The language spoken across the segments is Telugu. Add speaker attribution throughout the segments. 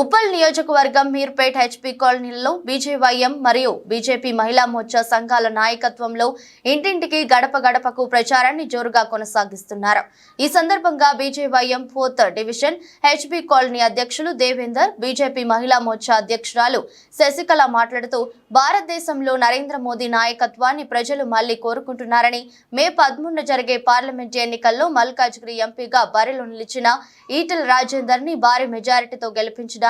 Speaker 1: ఉప్పల్ నియోజకవర్గం మీర్పేట్ హెచ్పీ కాలనీలో బీజేవైఎం మరియు బీజేపీ మహిళా మోర్చా సంఘాల నాయకత్వంలో ఇంటింటికి గడప గడపకు ప్రచారాన్ని జోరుగా కొనసాగిస్తున్నారు. ఈ సందర్భంగా BJYM fourth division HP colony అధ్యక్షులు దేవేందర్ బీజేపీ మహిళా మోర్చా అధ్యక్షురాలు శశికళ మాట్లాడుతూ భారతదేశంలో నరేంద్ర మోదీ నాయకత్వాన్ని ప్రజలు మళ్ళీ కోరుకుంటున్నారని మే పదమూడున జరిగే పార్లమెంట్ ఎన్నికల్లో మల్కాజ్గిరి ఎంపీగా బరిలో నిలిచిన ఈటల రాజేందర్ని భారీ మెజారిటీతో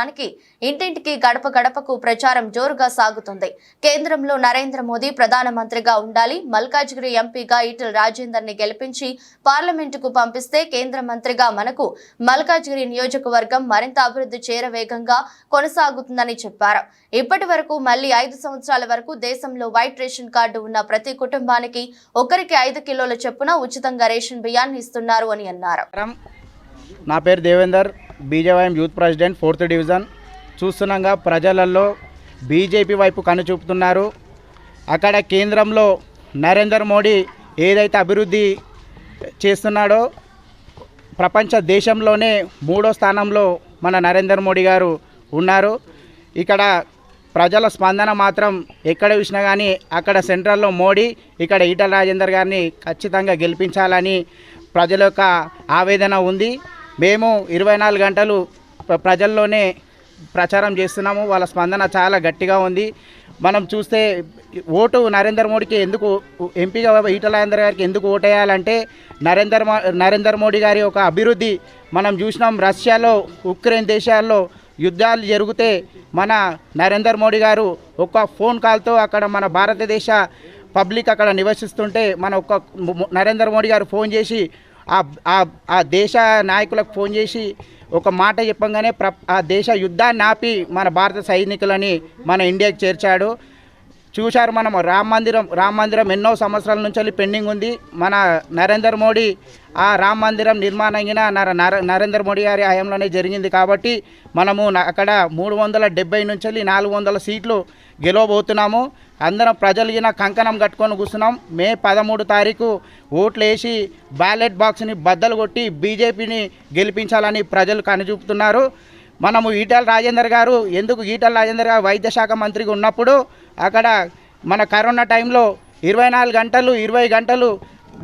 Speaker 1: గెలిపించడానికి ఇంటింటికి గడప గడపకు ప్రచారం జోరుగా సాగుతుంది. కేంద్రంలో నరేంద్ర మోదీ ప్రధానమంత్రిగా ఉండాలి. మల్కాజ్గిరి ఎంపీగా ఈటల రాజేందర్ని గెలిపించి పార్లమెంటుకు పంపిస్తే కేంద్ర మంత్రిగా మనకు మల్కాజ్గిరి నియోజకవర్గం మరింత అభివృద్ధి చేరవేగంగా కొనసాగుతుందని చెప్పారు. ఇప్పటి వరకు మళ్ళీ ఐదు సంవత్సరాల వరకు దేశంలో వైట్ రేషన్ కార్డు ఉన్న ప్రతి కుటుంబానికి ఒకరికి ఐదు కిలోల చొప్పున ఉచితంగా రేషన్ బియ్యాన్ని ఇస్తున్నారు అని అన్నారు.
Speaker 2: నా పేరు Devender. BJYM youth president fourth division. చూస్తున్నాగా ప్రజలలో బీజేపీ వైపు కనుచూపుతున్నారు అక్కడ కేంద్రంలో నరేంద్ర మోడీ ఏదైతే అభివృద్ధి చేస్తున్నాడో ప్రపంచ దేశంలోనే మూడో స్థానంలో మన నరేంద్ర మోడీ గారు ఉన్నారు. ఇక్కడ ప్రజల స్పందన మాత్రం ఎక్కడ చూసినా కానీ అక్కడ సెంట్రల్లో మోడీ ఇక్కడ ఈటల రాజేందర్ గారిని ఖచ్చితంగా గెలిపించాలని ప్రజల యొక్క ఆవేదన ఉంది. మేము ఇరవై నాలుగు గంటలు ప్రజల్లోనే ప్రచారం చేస్తున్నాము. వాళ్ళ స్పందన చాలా గట్టిగా ఉంది. మనం చూస్తే ఓటు నరేంద్ర మోడీకి ఎందుకు ఎంపీగా ఈటల గారికి ఎందుకు ఓటేయాలంటే నరేంద్ర మో- నరేంద్ర మోడీ గారి యొక్క అభివృద్ధి మనం చూసినాం. రష్యాలో ఉక్రెయిన్ దేశాల్లో యుద్ధాలు జరిగితే మన నరేంద్ర మోడీ గారు ఒక ఫోన్ కాల్తో అక్కడ మన భారతదేశ పబ్లిక్ అక్కడ నివసిస్తుంటే మన ఒక్క నరేంద్ర మోడీ గారు ఫోన్ చేసి ఆ ఆ- దేశ నాయకులకు ఫోన్ చేసి ఒక మాట చెప్పంగానే ప్ర ఆ దేశ యుద్ధాన్ని ఆపి మన భారత సైనికులని మన ఇండియాకి చేర్చాడు. చూశారు మనం. రామ మందిరం రామ మందిరం ఎన్నో సంవత్సరాల నుంచి పెండింగ్ ఉంది. మన నరేంద్ర మోడీ ఆ రామ మందిరం నిర్మాణం అయిన నర నర- నరేంద్ర మోడీ గారి హయాంలోనే జరిగింది కాబట్టి మనము అక్కడ మూడు వందల డెబ్బై నుంచి నాలుగు వందల సీట్లు గెలవబోతున్నాము. అందరం ప్రజలు ఈయన కంకణం కట్టుకొని కూర్చున్నాం. మే పదమూడు తారీఖు ఓట్లు వేసి బ్యాలెట్ బాక్స్ని బద్దలు కొట్టి బీజేపీని గెలిపించాలని ప్రజలు కనుచూపుతున్నారు. మనము ఈటల రాజేందర్ గారు ఎందుకు ఈటల రాజేందర్ గారు వైద్య శాఖ మంత్రిగా ఉన్నప్పుడు అక్కడ మన కరోనా టైంలో ఇరవై నాలుగు గంటలు ఇరవై గంటలు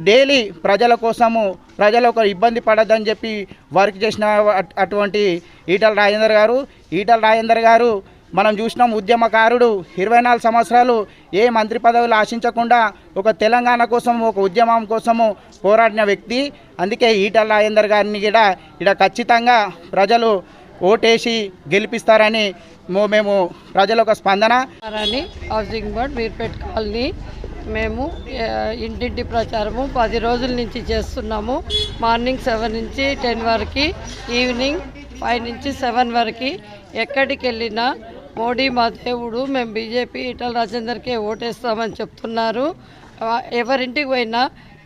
Speaker 2: డైలీ ప్రజల కోసము ప్రజలు ఒక ఇబ్బంది పడద్దని చెప్పి వర్క్ చేసిన అట్- అటువంటి ఈటల రాజేందర్ గారు. ఈటల రాజేందర్ గారు మనం చూసినాం ఉద్యమకారుడు. ఇరవై నాలుగు సంవత్సరాలు ఏ మంత్రి పదవులు ఆశించకుండా ఒక తెలంగాణ కోసం ఒక ఉద్యమం కోసము పోరాడిన వ్యక్తి. అందుకే ఈటల రాజేందర్ గారిని కూడా ఇక్కడ ఖచ్చితంగా ప్రజలు ఓటేసి గెలిపిస్తారని మేము ప్రజల ఒక స్పందన.
Speaker 3: అని హౌసింగ్ బోర్డ్ మీర్పేట్ కాలనీ మేము ఇంటింటి ప్రచారము పది రోజుల నుంచి చేస్తున్నాము. మార్నింగ్ సెవెన్ నుంచి టెన్ వరకు ఈవినింగ్ ఫైవ్ నుంచి సెవెన్ వరకు ఎక్కడికి వెళ్ళినా మోడీ మా దేవుడు మేము బీజేపీ ఇటల రాజేందర్కే ఓటేస్తామని చెప్తున్నారు. ఎవరింటికి పోయినా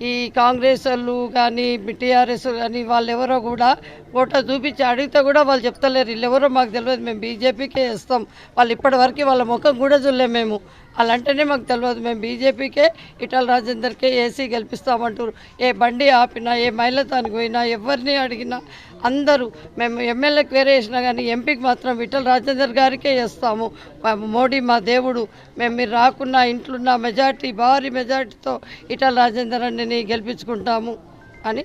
Speaker 3: ఈ కాంగ్రెస్ వాళ్ళు కానీ టీఆర్ఎస్ కానీ వాళ్ళు ఎవరో కూడా ఫోటో చూపించి అడిగితే కూడా వాళ్ళు చెప్తలేరు. వీళ్ళెవరో మాకు తెలియదు మేము బీజేపీకే ఇస్తాం వాళ్ళు ఇప్పటివరకు వాళ్ళ ముఖం కూడా చూడలేము మేము. అలాంటనే మాకు తెలియదు మేము బీజేపీకే ఇటల రాజేందర్కే ఏసీ గెలిపిస్తామంటారు ఏ బండి ఆపినా ఏ మైలతానికి పోయినా ఎవరిని అడిగినా అందరూ మేము ఎమ్మెల్యేకి వేరే వేసినా కానీ ఎంపీకి మాత్రం విఠల్ రాజేందర్ గారికే వేస్తాము మా మోడీ మా దేవుడు. మేము మీరు రాకున్నా ఇంట్లున్న మెజార్టీ భారీ మెజార్టీతో ఇటల్ రాజేందర్ అన్నని గెలిపించుకుంటాము అని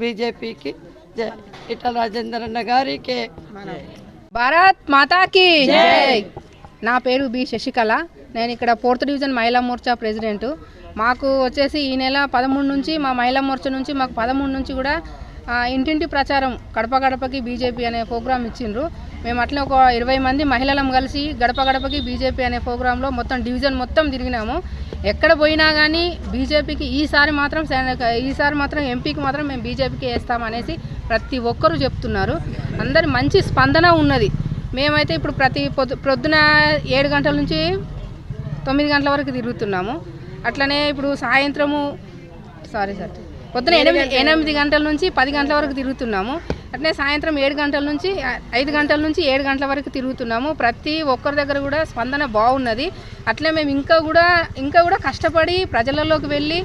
Speaker 3: బీజేపీకి జై ఇటల్ రాజేందర్ అన్న గారికే.
Speaker 4: భారత్ మాతాకి జై. నా పేరు బి శశికళ. నేను ఇక్కడ ఫోర్త్ డివిజన్ మహిళా మోర్చా ప్రెసిడెంట్. మాకు వచ్చేసి ఈ నెల పదమూడు నుంచి మా మహిళా మోర్చా నుంచి మాకు పదమూడు నుంచి కూడా ఇంటింటి ప్రచారం గడప గడపకి బీజేపీ అనే ప్రోగ్రాం ఇచ్చిండ్రు. మేము అట్లా ఒక ఇరవై మంది మహిళలం కలిసి గడప గడపకి బీజేపీ అనే ప్రోగ్రాంలో మొత్తం డివిజన్ మొత్తం తిరిగినాము. ఎక్కడ పోయినా కానీ బీజేపీకి ఈసారి మాత్రం ఈసారి మాత్రం ఎంపీకి మాత్రం మేము బీజేపీకి వేస్తామనేసి ప్రతి ఒక్కరూ చెప్తున్నారు. అందరి మంచి స్పందన ఉన్నది. మేమైతే ఇప్పుడు ప్రతి పొద్దు ప్రొద్దున ఏడు గంటల నుంచి తొమ్మిది గంటల వరకు తిరుగుతున్నాము. అట్లనే ఇప్పుడు సాయంత్రము సారీ సార్ పొద్దున ఎనిమిది ఎనిమిది గంటల నుంచి పది గంటల వరకు తిరుగుతున్నాము. అట్లనే సాయంత్రం ఏడు గంటల నుంచి ఐదు గంటల నుంచి ఏడు గంటల వరకు తిరుగుతున్నాము. ప్రతి ఒక్కరి దగ్గర కూడా స్పందన బాగున్నది. అట్లే మేము ఇంకా కూడా ఇంకా కూడా కష్టపడి ప్రజలలోకి వెళ్ళి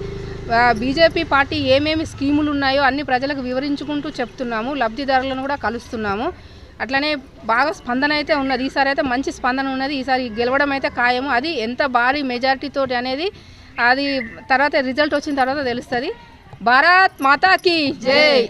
Speaker 4: బీజేపీ పార్టీ ఏమేమి స్కీములు ఉన్నాయో అన్ని ప్రజలకు వివరించుకుంటూ చెప్తున్నాము. లబ్ధిదారులను కూడా కలుస్తున్నాము. అట్లనే బాగా స్పందన అయితే ఉన్నది. ఈసారి అయితే మంచి స్పందన ఉన్నది. ఈసారి గెలవడం అయితే ఖాయము. అది ఎంత భారీ మెజారిటీతో అనేది అది తర్వాత రిజల్ట్ వచ్చిన తర్వాత తెలుస్తుంది. భారత్ మాతాకి జై!